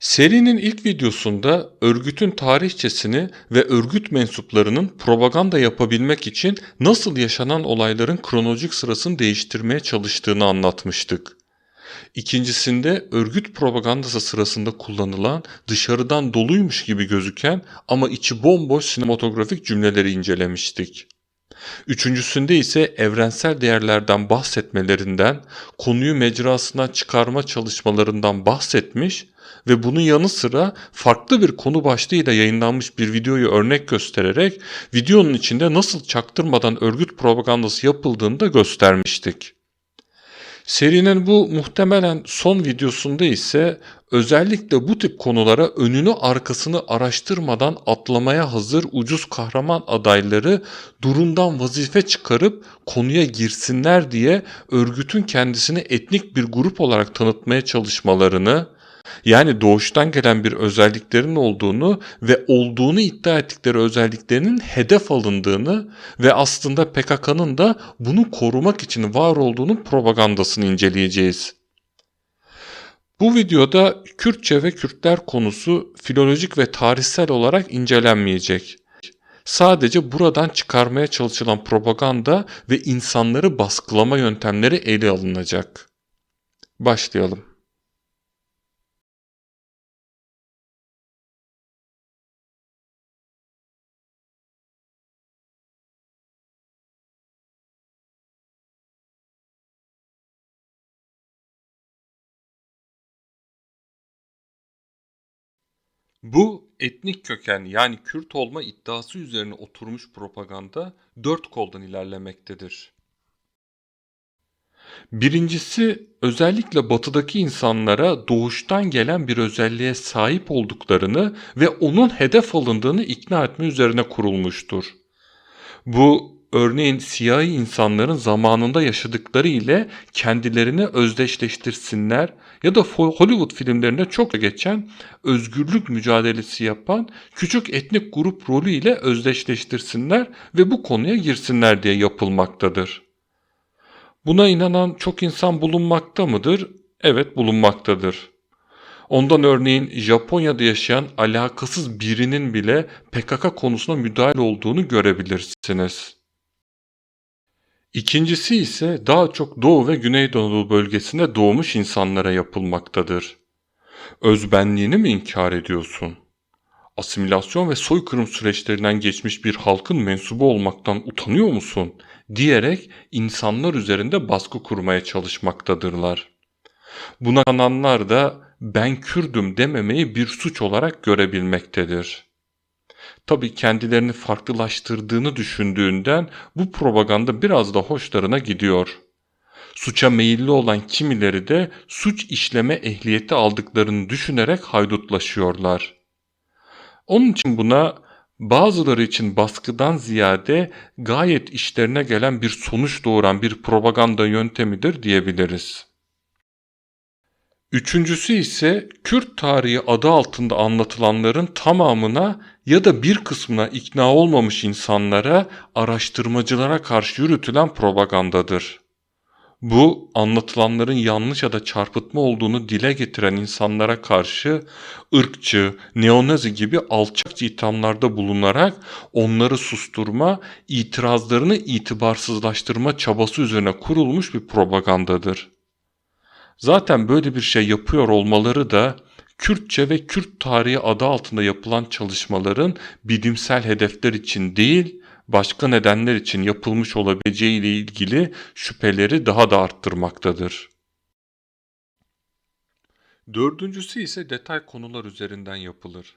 Serinin ilk videosunda örgütün tarihçesini ve örgüt mensuplarının propaganda yapabilmek için nasıl yaşanan olayların kronolojik sırasını değiştirmeye çalıştığını anlatmıştık. İkincisinde örgüt propagandası sırasında kullanılan dışarıdan doluymuş gibi gözüken ama içi bomboş sinematografik cümleleri incelemiştik. Üçüncüsünde ise evrensel değerlerden bahsetmelerinden, konuyu mecrasına çıkarma çalışmalarından bahsetmiş ve bunun yanı sıra farklı bir konu başlığıyla yayınlanmış bir videoyu örnek göstererek videonun içinde nasıl çaktırmadan örgüt propagandası yapıldığını da göstermiştik. Serinin bu muhtemelen son videosunda ise özellikle bu tip konulara önünü arkasını araştırmadan atlamaya hazır ucuz kahraman adayları durumdan vazife çıkarıp konuya girsinler diye örgütün kendisini etnik bir grup olarak tanıtmaya çalışmalarını, yani doğuştan gelen bir özelliklerin olduğunu ve olduğunu iddia ettikleri özelliklerinin hedef alındığını ve aslında PKK'nın da bunu korumak için var olduğunu propagandasını inceleyeceğiz. Bu videoda Kürtçe ve Kürtler konusu filolojik ve tarihsel olarak incelenmeyecek. Sadece buradan çıkarmaya çalışılan propaganda ve insanları baskılama yöntemleri ele alınacak. Başlayalım. Bu etnik köken yani Kürt olma iddiası üzerine oturmuş propaganda dört koldan ilerlemektedir. Birincisi özellikle batıdaki insanlara doğuştan gelen bir özelliğe sahip olduklarını ve onun hedef alındığını ikna etme üzerine kurulmuştur. Bu örneğin siyahi insanların zamanında yaşadıkları ile kendilerini özdeşleştirsinler ya da Hollywood filmlerinde çok geçen özgürlük mücadelesi yapan küçük etnik grup rolü ile özdeşleştirsinler ve bu konuya girsinler diye yapılmaktadır. Buna inanan çok insan bulunmakta mıdır? Evet bulunmaktadır. Ondan örneğin Japonya'da yaşayan alakasız birinin bile PKK konusuna müdahale olduğunu görebilirsiniz. İkincisi ise daha çok Doğu ve Güneydoğu bölgesinde doğmuş insanlara yapılmaktadır. Özbenliğini mi inkar ediyorsun? Asimilasyon ve soykırım süreçlerinden geçmiş bir halkın mensubu olmaktan utanıyor musun? diyerek insanlar üzerinde baskı kurmaya çalışmaktadırlar. Buna kananlar da ben Kürdüm dememeyi bir suç olarak görebilmektedir. Tabi kendilerini farklılaştırdığını düşündüğünden bu propaganda biraz da hoşlarına gidiyor. Suça meyilli olan kimileri de suç işleme ehliyeti aldıklarını düşünerek haydutlaşıyorlar. Onun için buna bazıları için baskıdan ziyade gayet işlerine gelen bir sonuç doğuran bir propaganda yöntemidir diyebiliriz. Üçüncüsü ise Kürt tarihi adı altında anlatılanların tamamına ya da bir kısmına ikna olmamış insanlara, araştırmacılara karşı yürütülen propagandadır. Bu anlatılanların yanlış ya da çarpıtma olduğunu dile getiren insanlara karşı ırkçı, neonazi gibi alçakça ithamlarda bulunarak onları susturma, itirazlarını itibarsızlaştırma çabası üzerine kurulmuş bir propagandadır. Zaten böyle bir şey yapıyor olmaları da Kürtçe ve Kürt tarihi adı altında yapılan çalışmaların bilimsel hedefler için değil, başka nedenler için yapılmış olabileceği ile ilgili şüpheleri daha da arttırmaktadır. Dördüncüsü ise detay konular üzerinden yapılır.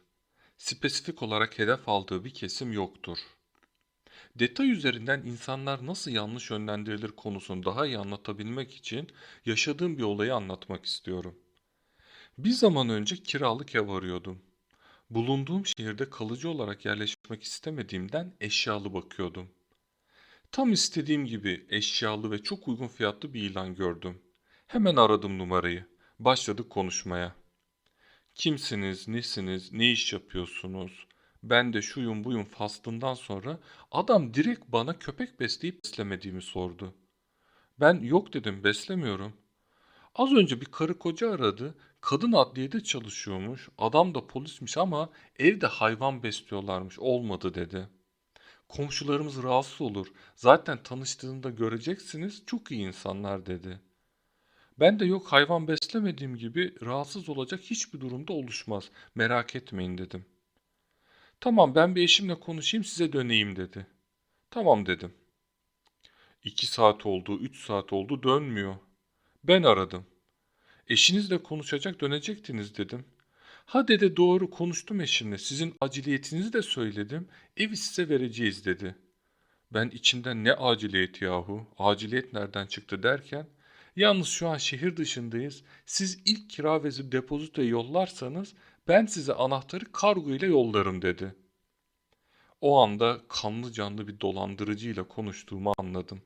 Spesifik olarak hedef aldığı bir kesim yoktur. Detay üzerinden insanlar nasıl yanlış yönlendirilir konusunu daha iyi anlatabilmek için yaşadığım bir olayı anlatmak istiyorum. Bir zaman önce kiralık ev arıyordum. Bulunduğum şehirde kalıcı olarak yerleşmek istemediğimden eşyalı bakıyordum. Tam istediğim gibi eşyalı ve çok uygun fiyatlı bir ilan gördüm. Hemen aradım numarayı. Başladık konuşmaya. Kimsiniz, nesiniz, ne iş yapıyorsunuz? Ben de şuyum buyum faslından sonra adam direkt bana köpek besleyip beslemediğimi sordu. Ben yok dedim beslemiyorum. Az önce bir karı koca aradı. Kadın adliyede çalışıyormuş. Adam da polismiş ama evde hayvan besliyorlarmış. Olmadı dedi. Komşularımız rahatsız olur. Zaten tanıştığında göreceksiniz. Çok iyi insanlar dedi. Ben de yok hayvan beslemediğim gibi rahatsız olacak hiçbir durumda oluşmaz. Merak etmeyin dedim. Tamam ben bir eşimle konuşayım size döneyim dedi. Tamam dedim. İki saat oldu, üç saat oldu dönmüyor. Ben aradım. Eşinizle konuşacak dönecektiniz dedim. Ha dedi doğru konuştum eşimle sizin aciliyetinizi de söyledim. Evi size vereceğiz dedi. Ben içimden ne aciliyeti yahu, aciliyet nereden çıktı derken yalnız şu an şehir dışındayız. Siz ilk kira ve depozitoyu yollarsanız ben size anahtarı kargo ile yollarım dedi. O anda kanlı canlı bir dolandırıcıyla konuştuğumu anladım.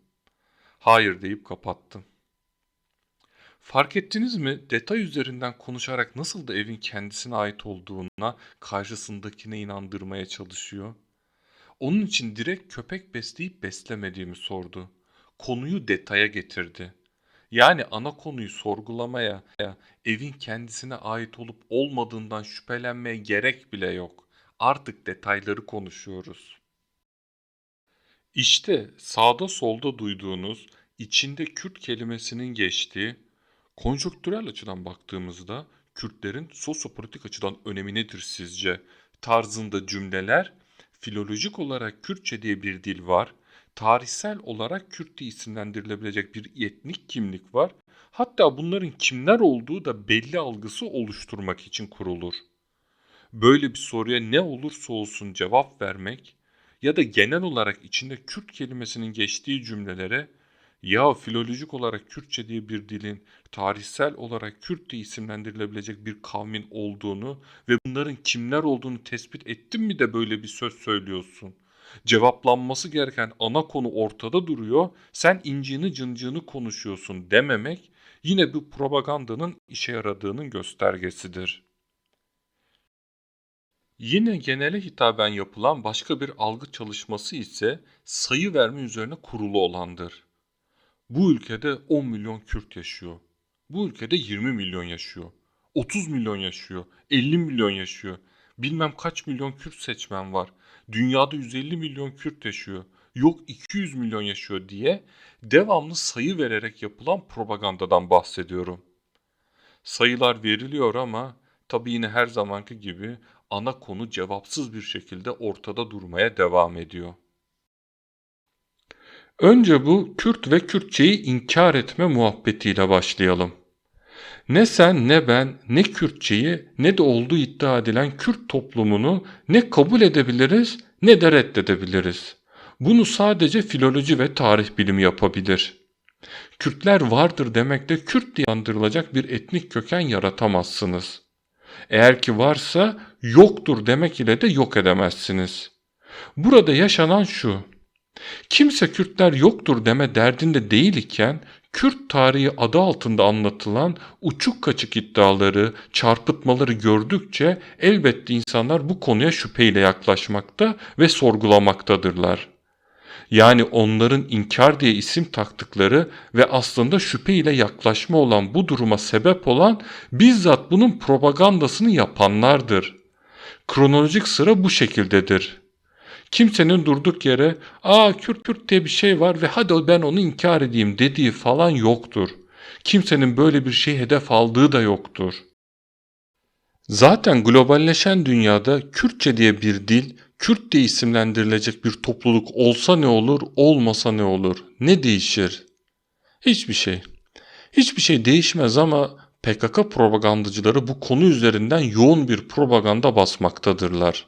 Hayır deyip kapattım. Fark ettiniz mi? Detay üzerinden konuşarak nasıl da evin kendisine ait olduğuna karşısındakine inandırmaya çalışıyor. Onun için direkt köpek besleyip beslemediğimi sordu. Konuyu detaya getirdi. Yani ana konuyu sorgulamaya, evin kendisine ait olup olmadığından şüphelenmeye gerek bile yok. Artık detayları konuşuyoruz. İşte sağda solda duyduğunuz, içinde Kürt kelimesinin geçtiği, konjonktürel açıdan baktığımızda Kürtlerin sosyopolitik açıdan önemi nedir sizce? Tarzında cümleler, filolojik olarak Kürtçe diye bir dil var, tarihsel olarak Kürt diye isimlendirilebilecek bir etnik kimlik var. Hatta bunların kimler olduğu da belli algısı oluşturmak için kurulur. Böyle bir soruya ne olursa olsun cevap vermek ya da genel olarak içinde Kürt kelimesinin geçtiği cümlelere ya filolojik olarak Kürtçe diye bir dilin tarihsel olarak Kürt diye isimlendirilebilecek bir kavmin olduğunu ve bunların kimler olduğunu tespit ettin mi de böyle bir söz söylüyorsun? Cevaplanması gereken ana konu ortada duruyor, sen incini cıncını konuşuyorsun dememek yine bu propagandanın işe yaradığının göstergesidir. Yine genele hitaben yapılan başka bir algı çalışması ise sayı verme üzerine kurulu olandır. Bu ülkede 10 milyon Kürt yaşıyor. Bu ülkede 20 milyon yaşıyor. 30 milyon yaşıyor. 50 milyon yaşıyor. Bilmem kaç milyon Kürt seçmen var. Dünyada 150 milyon Kürt yaşıyor. Yok 200 milyon yaşıyor diye devamlı sayı vererek yapılan propagandadan bahsediyorum. Sayılar veriliyor ama tabii yine her zamanki gibi ana konu cevapsız bir şekilde ortada durmaya devam ediyor. Önce bu Kürt ve Kürtçeyi inkar etme muhabbetiyle başlayalım. Ne sen ne ben ne Kürtçeyi ne de olduğu iddia edilen Kürt toplumunu ne kabul edebiliriz ne de reddedebiliriz. Bunu sadece filoloji ve tarih bilimi yapabilir. Kürtler vardır demekle Kürt diye andırılacak bir etnik köken yaratamazsınız. Eğer ki varsa yoktur demek ile de yok edemezsiniz. Burada yaşanan şu. Kimse Kürtler yoktur deme derdinde değil iken Kürt tarihi adı altında anlatılan uçuk kaçık iddiaları, çarpıtmaları gördükçe elbette insanlar bu konuya şüpheyle yaklaşmakta ve sorgulamaktadırlar. Yani onların inkar diye isim taktıkları ve aslında şüpheyle yaklaşma olan bu duruma sebep olan bizzat bunun propagandasını yapanlardır. Kronolojik sıra bu şekildedir. Kimsenin durduk yere ''Aa Kürt Kürt diye bir şey var ve hadi ben onu inkar edeyim'' dediği falan yoktur. Kimsenin böyle bir şey hedef aldığı da yoktur. Zaten globalleşen dünyada Kürtçe diye bir dil, Kürt diye isimlendirilecek bir topluluk olsa ne olur, olmasa ne olur? Ne değişir? Hiçbir şey. Hiçbir şey değişmez ama PKK propagandacıları bu konu üzerinden yoğun bir propaganda basmaktadırlar.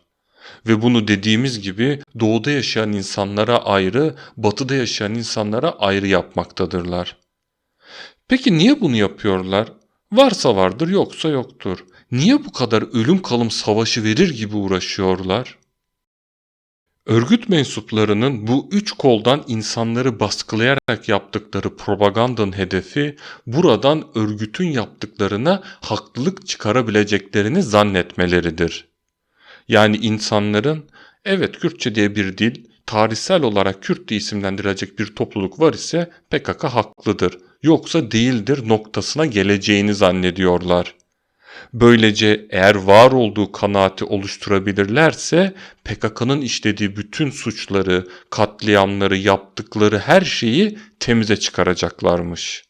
Ve bunu dediğimiz gibi doğuda yaşayan insanlara ayrı, batıda yaşayan insanlara ayrı yapmaktadırlar. Peki niye bunu yapıyorlar? Varsa vardır yoksa yoktur. Niye bu kadar ölüm kalım savaşı verir gibi uğraşıyorlar? Örgüt mensuplarının bu üç koldan insanları baskılayarak yaptıkları propagandanın hedefi buradan örgütün yaptıklarına haklılık çıkarabileceklerini zannetmeleridir. Yani insanların evet Kürtçe diye bir dil, tarihsel olarak Kürt diye isimlendirilecek bir topluluk var ise PKK haklıdır. Yoksa değildir noktasına geleceğini zannediyorlar. Böylece eğer var olduğu kanaati oluşturabilirlerse PKK'nın işlediği bütün suçları, katliamları, yaptıkları her şeyi temize çıkaracaklarmış.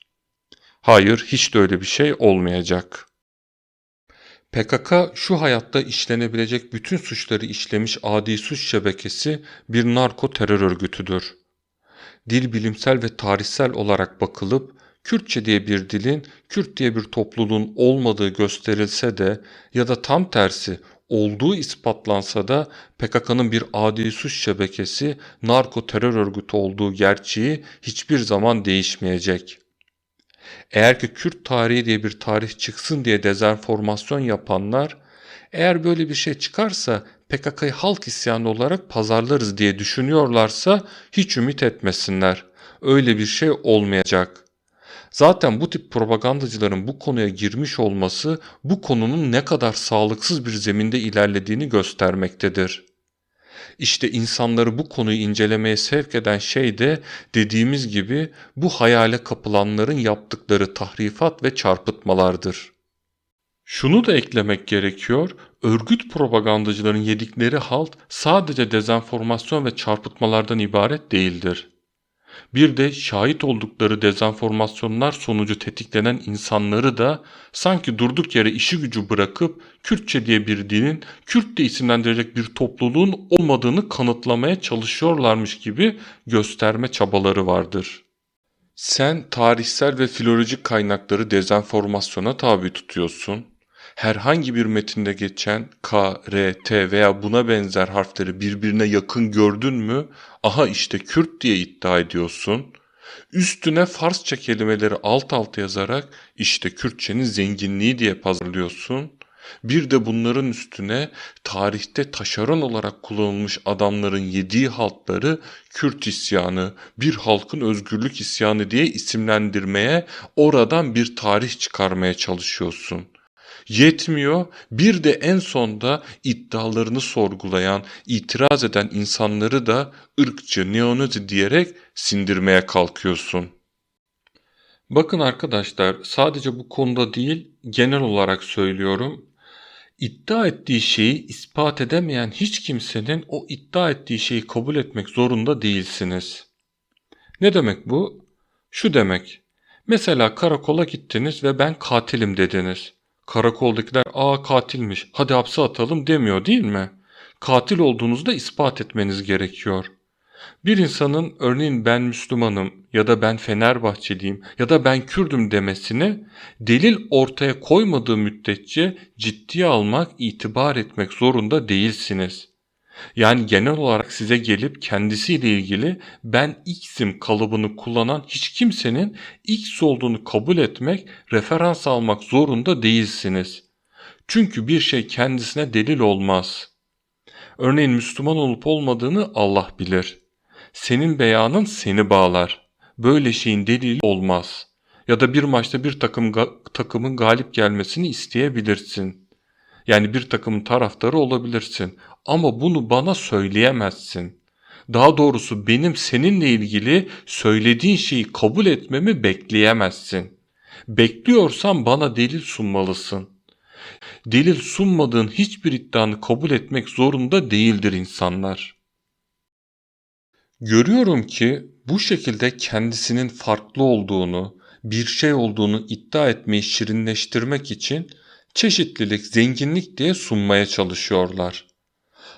Hayır, hiç de öyle bir şey olmayacak. PKK şu hayatta işlenebilecek bütün suçları işlemiş adi suç şebekesi bir narko terör örgütüdür. Dil bilimsel ve tarihsel olarak bakılıp Kürtçe diye bir dilin, Kürt diye bir topluluğun olmadığı gösterilse de ya da tam tersi olduğu ispatlansa da PKK'nın bir adi suç şebekesi, narko terör örgütü olduğu gerçeği hiçbir zaman değişmeyecek. Eğer ki Kürt tarihi diye bir tarih çıksın diye dezenformasyon yapanlar, eğer böyle bir şey çıkarsa PKK'yı halk isyanı olarak pazarlarız diye düşünüyorlarsa hiç ümit etmesinler. Öyle bir şey olmayacak. Zaten bu tip propagandacıların bu konuya girmiş olması bu konunun ne kadar sağlıksız bir zeminde ilerlediğini göstermektedir. İşte insanları bu konuyu incelemeye sevk eden şey de dediğimiz gibi bu hayale kapılanların yaptıkları tahrifat ve çarpıtmalardır. Şunu da eklemek gerekiyor, örgüt propagandacıların yedikleri halt sadece dezenformasyon ve çarpıtmalardan ibaret değildir. Bir de şahit oldukları dezenformasyonlar sonucu tetiklenen insanları da sanki durduk yere işi gücü bırakıp Kürtçe diye bir dinin Kürt diye isimlendirecek bir topluluğun olmadığını kanıtlamaya çalışıyorlarmış gibi gösterme çabaları vardır. Sen tarihsel ve filolojik kaynakları dezenformasyona tabi tutuyorsun. Herhangi bir metinde geçen K, R, T veya buna benzer harfleri birbirine yakın gördün mü? Aha işte Kürt diye iddia ediyorsun. Üstüne Farsça kelimeleri alt alta yazarak işte Kürtçenin zenginliği diye pazarlıyorsun. Bir de bunların üstüne tarihte taşeron olarak kullanılmış adamların yediği haltları Kürt isyanı, bir halkın özgürlük isyanı diye isimlendirmeye, oradan bir tarih çıkarmaya çalışıyorsun. Yetmiyor, bir de en sonda iddialarını sorgulayan, itiraz eden insanları da ırkçı, neonazi diyerek sindirmeye kalkıyorsun. Bakın arkadaşlar, sadece bu konuda değil, genel olarak söylüyorum. İddia ettiği şeyi ispat edemeyen hiç kimsenin o iddia ettiği şeyi kabul etmek zorunda değilsiniz. Ne demek bu? Şu demek. Mesela karakola gittiniz ve ben katilim dediniz. Karakoldakiler aa katilmiş hadi hapse atalım demiyor değil mi? Katil olduğunuzu da ispat etmeniz gerekiyor. Bir insanın örneğin ben Müslümanım ya da ben Fenerbahçeliyim ya da ben Kürdüm demesini delil ortaya koymadığı müddetçe ciddiye almak, itibar etmek zorunda değilsiniz. Yani genel olarak size gelip kendisiyle ilgili ben X'im kalıbını kullanan hiç kimsenin X olduğunu kabul etmek, referans almak zorunda değilsiniz. Çünkü bir şey kendisine delil olmaz. Örneğin Müslüman olup olmadığını Allah bilir. Senin beyanın seni bağlar. Böyle şeyin delili olmaz. Ya da bir maçta bir takım takımın galip gelmesini isteyebilirsin. Yani bir takımın taraftarı olabilirsin ama bunu bana söyleyemezsin. Daha doğrusu benim seninle ilgili söylediğin şeyi kabul etmemi bekleyemezsin. Bekliyorsan bana delil sunmalısın. Delil sunmadığın hiçbir iddianı kabul etmek zorunda değildir insanlar. Görüyorum ki bu şekilde kendisinin farklı olduğunu, bir şey olduğunu iddia etmeyi şirinleştirmek için çeşitlilik, zenginlik diye sunmaya çalışıyorlar.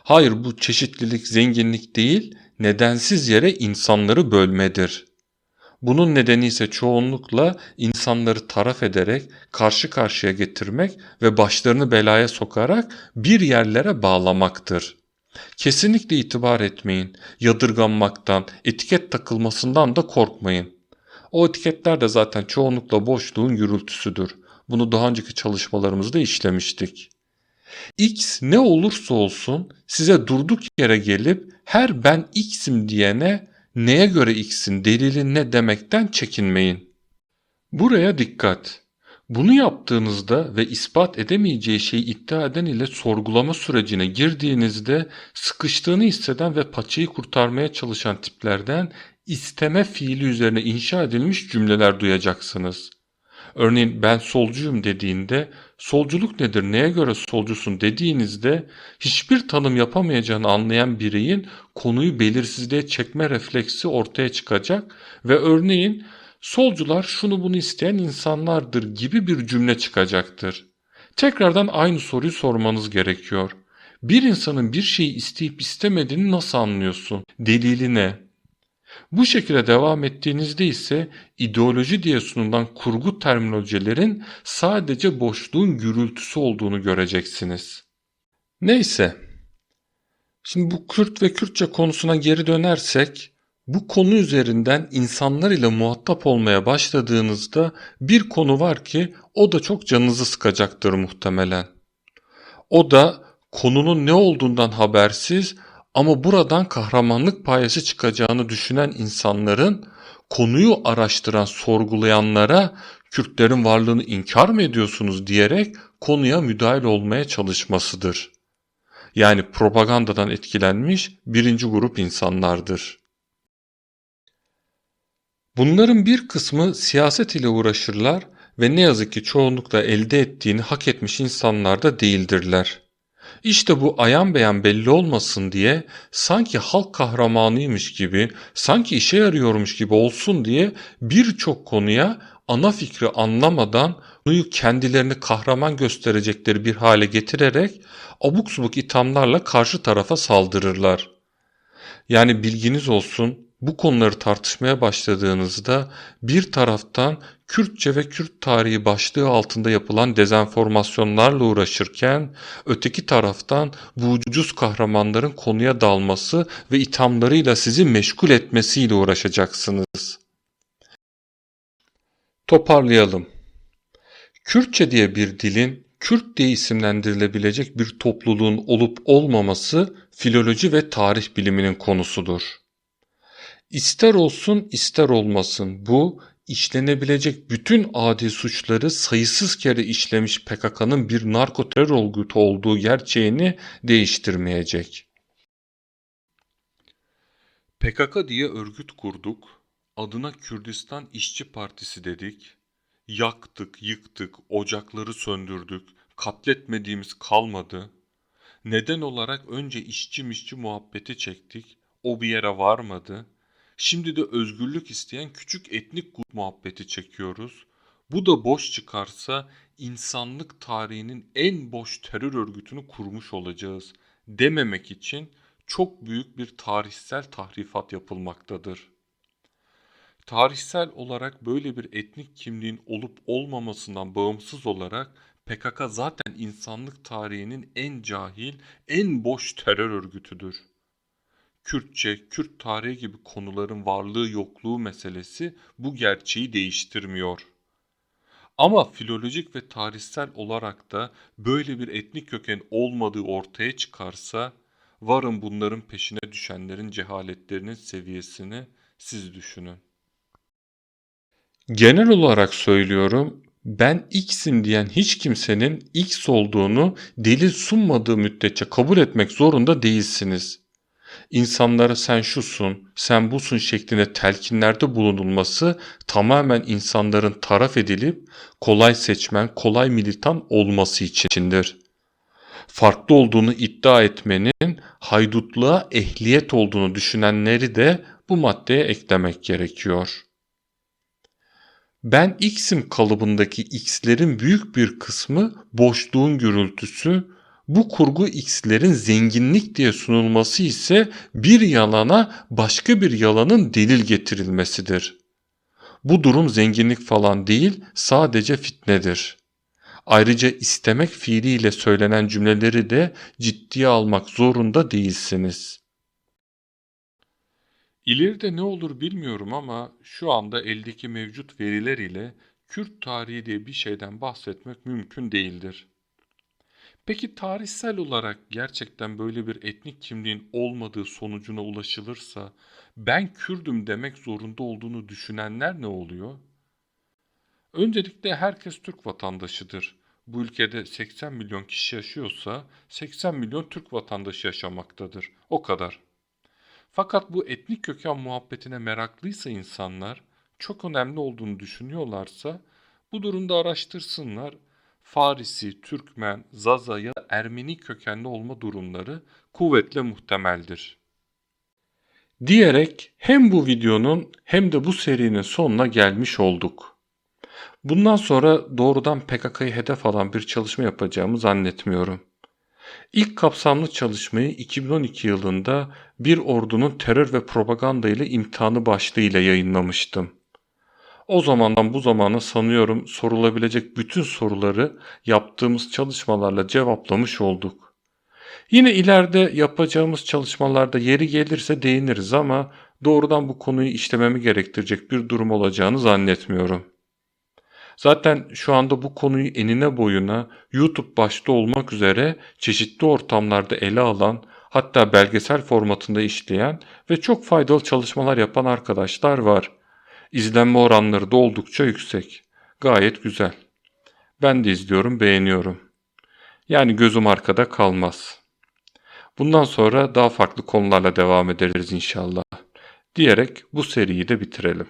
Hayır bu çeşitlilik, zenginlik değil, nedensiz yere insanları bölmedir. Bunun nedeni ise çoğunlukla insanları taraf ederek, karşı karşıya getirmek ve başlarını belaya sokarak bir yerlere bağlamaktır. Kesinlikle itibar etmeyin, yadırganmaktan, etiket takılmasından da korkmayın. O etiketler de zaten çoğunlukla boşluğun gürültüsüdür. Bunu daha önceki çalışmalarımızda işlemiştik. X ne olursa olsun size durduk yere gelip her ben X'im diyene neye göre X'in delili ne demekten çekinmeyin. Buraya dikkat. Bunu yaptığınızda ve ispat edemeyeceği şeyi iddia eden ile sorgulama sürecine girdiğinizde sıkıştığını hisseden ve paçayı kurtarmaya çalışan tiplerden isteme fiili üzerine inşa edilmiş cümleler duyacaksınız. Örneğin ben solcuyum dediğinde solculuk nedir neye göre solcusun dediğinizde hiçbir tanım yapamayacağını anlayan bireyin konuyu belirsizliğe çekme refleksi ortaya çıkacak ve örneğin solcular şunu bunu isteyen insanlardır gibi bir cümle çıkacaktır. Tekrardan aynı soruyu sormanız gerekiyor. Bir insanın bir şeyi isteyip istemediğini nasıl anlıyorsun? Delili ne? Bu şekilde devam ettiğinizde ise ideoloji diye sunulan kurgu terminolojilerin sadece boşluğun gürültüsü olduğunu göreceksiniz. Neyse. Şimdi bu Kürt ve Kürtçe konusuna geri dönersek, bu konu üzerinden insanlar ile muhatap olmaya başladığınızda bir konu var ki o da çok canınızı sıkacaktır muhtemelen. O da konunun ne olduğundan habersiz ama buradan kahramanlık payesi çıkacağını düşünen insanların konuyu araştıran sorgulayanlara Kürtlerin varlığını inkar mı ediyorsunuz diyerek konuya müdahil olmaya çalışmasıdır. Yani propagandadan etkilenmiş birinci grup insanlardır. Bunların bir kısmı siyaset ile uğraşırlar ve ne yazık ki çoğunlukla elde ettiğini hak etmiş insanlar da değildirler. İşte bu ayan beyan belli olmasın diye sanki halk kahramanıymış gibi, sanki işe yarıyormuş gibi olsun diye birçok konuya ana fikri anlamadan konuyu kendilerini kahraman gösterecekleri bir hale getirerek abuk subuk ithamlarla karşı tarafa saldırırlar. Yani bilginiz olsun bu konuları tartışmaya başladığınızda bir taraftan Kürtçe ve Kürt tarihi başlığı altında yapılan dezenformasyonlarla uğraşırken öteki taraftan bu ucuz kahramanların konuya dalması ve ithamlarıyla sizi meşgul etmesiyle uğraşacaksınız. Toparlayalım. Kürtçe diye bir dilin Kürt diye isimlendirilebilecek bir topluluğun olup olmaması filoloji ve tarih biliminin konusudur. İster olsun ister olmasın bu işlenebilecek bütün adi suçları sayısız kere işlemiş PKK'nın bir narkoterör örgütü olduğu gerçeğini değiştirmeyecek. PKK diye örgüt kurduk, adına Kürdistan İşçi Partisi dedik, yaktık, yıktık, ocakları söndürdük, katletmediğimiz kalmadı. Neden olarak önce işçi mişçi muhabbeti çektik, o bir yere varmadı.'' Şimdi de özgürlük isteyen küçük etnik grup muhabbeti çekiyoruz. Bu da boş çıkarsa insanlık tarihinin en boş terör örgütünü kurmuş olacağız dememek için çok büyük bir tarihsel tahrifat yapılmaktadır. Tarihsel olarak böyle bir etnik kimliğin olup olmamasından bağımsız olarak PKK zaten insanlık tarihinin en cahil, en boş terör örgütüdür. Kürtçe, Kürt tarihi gibi konuların varlığı yokluğu meselesi bu gerçeği değiştirmiyor. Ama filolojik ve tarihsel olarak da böyle bir etnik köken olmadığı ortaya çıkarsa varın bunların peşine düşenlerin cehaletlerinin seviyesini siz düşünün. Genel olarak söylüyorum ben X'im diyen hiç kimsenin X olduğunu delil sunmadığı müddetçe kabul etmek zorunda değilsiniz insanlara sen şusun, sen busun şeklinde telkinlerde bulunulması tamamen insanların taraf edilip kolay seçmen, kolay militan olması içindir. Farklı olduğunu iddia etmenin haydutluğa ehliyet olduğunu düşünenleri de bu maddeye eklemek gerekiyor. Ben X'im kalıbındaki X'lerin büyük bir kısmı boşluğun gürültüsü, bu kurgu x'lerin zenginlik diye sunulması ise bir yalana başka bir yalanın delil getirilmesidir. Bu durum zenginlik falan değil, sadece fitnedir. Ayrıca istemek fiiliyle söylenen cümleleri de ciddiye almak zorunda değilsiniz. İleride ne olur bilmiyorum ama şu anda eldeki mevcut veriler ile Kürt tarihi diye bir şeyden bahsetmek mümkün değildir. Peki tarihsel olarak gerçekten böyle bir etnik kimliğin olmadığı sonucuna ulaşılırsa ben Kürdüm demek zorunda olduğunu düşünenler ne oluyor? Öncelikle herkes Türk vatandaşıdır. Bu ülkede 80 milyon kişi yaşıyorsa 80 milyon Türk vatandaşı yaşamaktadır. O kadar. Fakat bu etnik köken muhabbetine meraklıysa insanlar, çok önemli olduğunu düşünüyorlarsa bu durumda araştırsınlar. Farisi, Türkmen, Zaza ya da Ermeni kökenli olma durumları kuvvetle muhtemeldir. Diyerek hem bu videonun hem de bu serinin sonuna gelmiş olduk. Bundan sonra doğrudan PKK'yı hedef alan bir çalışma yapacağımı zannetmiyorum. İlk kapsamlı çalışmayı 2012 yılında bir ordunun terör ve propaganda ile imtihanı başlığıyla yayınlamıştım. O zamandan bu zamana sanıyorum sorulabilecek bütün soruları yaptığımız çalışmalarla cevaplamış olduk. Yine ileride yapacağımız çalışmalarda yeri gelirse değiniriz ama doğrudan bu konuyu işlememi gerektirecek bir durum olacağını zannetmiyorum. Zaten şu anda bu konuyu enine boyuna YouTube başta olmak üzere çeşitli ortamlarda ele alan hatta belgesel formatında işleyen ve çok faydalı çalışmalar yapan arkadaşlar var. İzlenme oranları da oldukça yüksek. Gayet güzel. Ben de izliyorum, beğeniyorum. Yani gözüm arkada kalmaz. Bundan sonra daha farklı konularla devam ederiz inşallah. Diyerek bu seriyi de bitirelim.